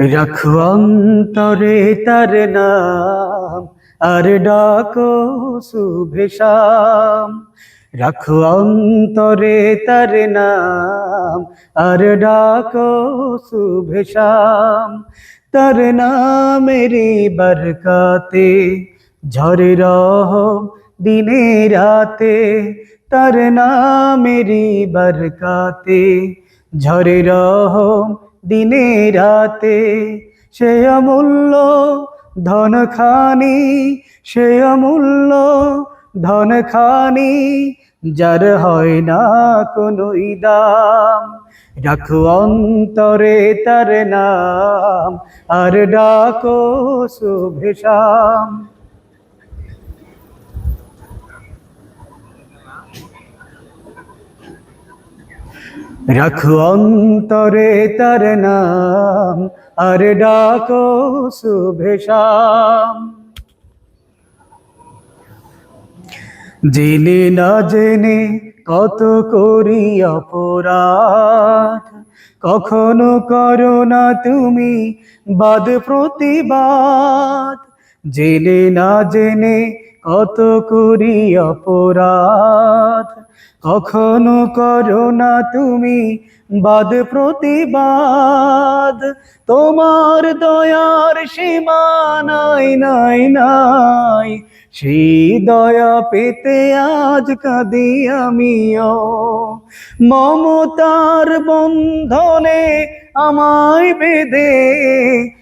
রাখো অন্তরে তার নাম, আর ডাকো শুভেশাম রাখো অন্তরে তার নাম, আর ডাকো শুভেশাম তার নামেরই বরকাতে, ঝরে রহম দিনে রাতে। তার নামেরই বরকাতে, ঝরে রহম দিনে রাতে। সে অমূল্য ধন খানি সে অমূল্য ধন খানি যার হয় না কোনো দাম। রাখো অন্তরে তার নাম, আর ডাকো শুভেশাম রাখো অন্তরে তার নাম, আর ডাকো শুভেশাম জেনে না জেনে কত করি অপরাধ, কখনো করো না তুমি বাদ প্রতিবাদ। জেনে না জেনে কত করি অপরাধ? কখনো করো না তুমি বাদ প্রতিবাদ। তোমার দয়ার সীমা নাই নাই নাই। সেই দয়া পেতে আজ কাঁদি আমিও। মমতার বন্ধনে আমায় বেঁধে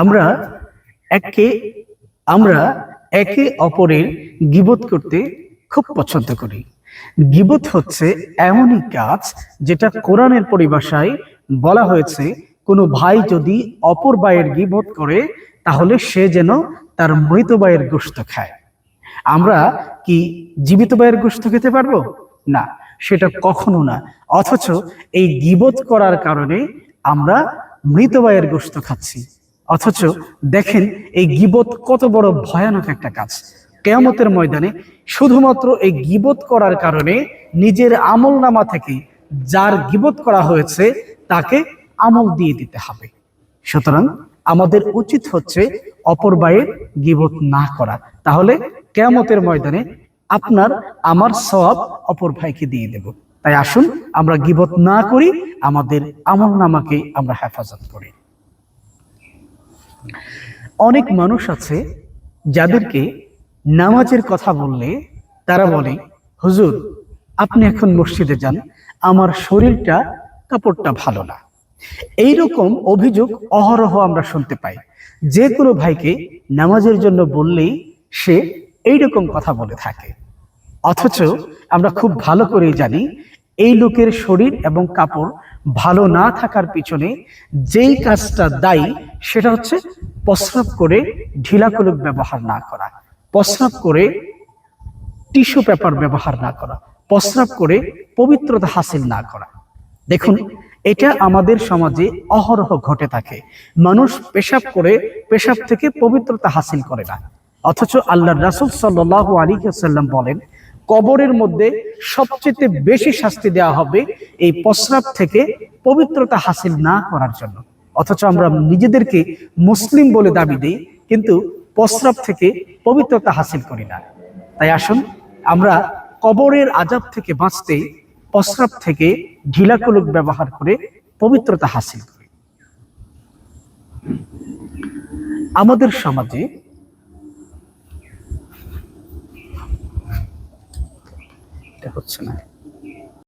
আমরা একে আমরা একে অপরের গিবত করতে খুব পছন্দ করি। গিবত হচ্ছে এমনই কাজ যেটা কোরআনের পরিভাষায় বলা হয়েছে, কোনো ভাই যদি অপর ভাইয়ের গিবত করে, তাহলে সে যেন তার মৃত ভাইয়ের গোস্ত খায়। আমরা কি জীবিত ভাইয়ের গোস্ত খেতে পারব? না, সেটা কখনো না। অথচ এই গিবত করার কারণে আমরা মৃত ভাইয়ের গোস্ত খাচ্ছি। অথচ দেখেন এই গিবত কত বড় ভয়ানক একটা কাজ। কেয়ামতের ময়দানে শুধুমাত্র এই গিবত করার কারণে নিজের আমল নামা থেকে যার গিবত করা হয়েছে তাকে আমল দিয়ে দিতে হবে। সুতরাং আমাদের উচিত হচ্ছে অপর ভাইয়ের গিবত না করা। তাহলে কেয়ামতের ময়দানে আপনার আমার সব অপর ভাইকে দিয়ে দেব। তাই আসুন আমরা গিবত না করি আমাদের আমল নামাকে আমরা হেফাজত করি। অনেক মানুষ আছে যাদেরকে নামাজের কথা বললে তারা বলে, হুজুর, আপনি এখন মসজিদে যান, আমার শরীরটা, কাপড়টা ভালো না। এইরকম অভিযোগ অহরহ আমরা শুনতে পাই। যে কোনো ভাইকে নামাজের জন্য বললেই সে এইরকম কথা বলে থাকে। অথচ আমরা খুব ভালো করেই জানি, এই লোকের শরীর এবং কাপড় ভালো না থাকার পিছনে যেই কাজটা দায়ী সেটা হচ্ছে প্রস্রাব করে ঢিলা ঢিলাকলুক ব্যবহার না করা, প্রস্রাব করে টিস্যু পেপার ব্যবহার না করা, প্রস্রাব করে পবিত্রতা হাসিল না করা। দেখুন, এটা আমাদের সমাজে অহরহ ঘটে থাকে। মানুষ পেশাব করে, পেশাব থেকে পবিত্রতা হাসিল করে না। অথচ আল্লাহ রাসুল সাল্লাহ আলী সাল্লাম বলেন, কবরের মধ্যে সবচেয়ে বেশি শাস্তি দেওয়া হবে এই প্রস্রাব থেকে পবিত্রতা হাসিল না করার জন্য। অথচ আমরা নিজেদেরকে মুসলিম বলে দাবি দিই, কিন্তু প্রস্রাব থেকে পবিত্রতা হাসিল করি না। তাই আসুন, আমরা কবরের আজাব থেকে বাঁচতে, প্রস্রাব থেকে ঢিলাকুলুক ব্যবহার করে পবিত্রতা হাসিল করি। আমাদের সমাজে হচ্ছে না।